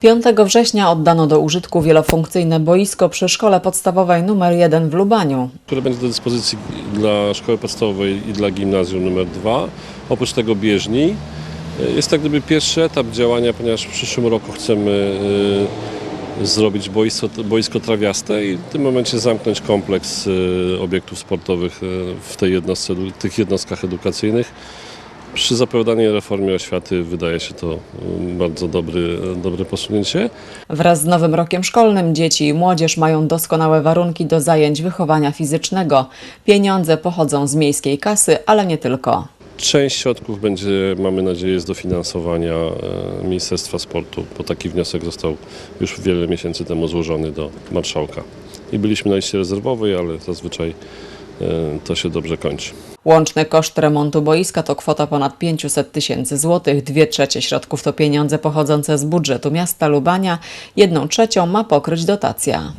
5 września oddano do użytku wielofunkcyjne boisko przy szkole podstawowej nr 1 w Lubaniu. które będzie do dyspozycji dla szkoły podstawowej i dla gimnazjum numer 2. Oprócz tego bieżni. Jest tak gdyby pierwszy etap działania, ponieważ w przyszłym roku chcemy y, zrobić boisko, boisko trawiaste i w tym momencie zamknąć kompleks y, obiektów sportowych w tej jednostce, tych jednostkach edukacyjnych. Przy zapowiadanej reformie oświaty wydaje się to y, bardzo dobry, dobre posunięcie. Wraz z nowym rokiem szkolnym dzieci i młodzież mają doskonałe warunki do zajęć wychowania fizycznego. Pieniądze pochodzą z miejskiej kasy, ale nie tylko. Część środków będzie, mamy nadzieję, z dofinansowania e, Ministerstwa Sportu, bo taki wniosek został już wiele miesięcy temu złożony do marszałka. I byliśmy na liście rezerwowej, ale zazwyczaj to się dobrze kończy. Łączny koszt remontu boiska to kwota ponad 500 tysięcy złotych. Dwie trzecie środków to pieniądze pochodzące z budżetu miasta Lubania. Jedną trzecią ma pokryć dotacja.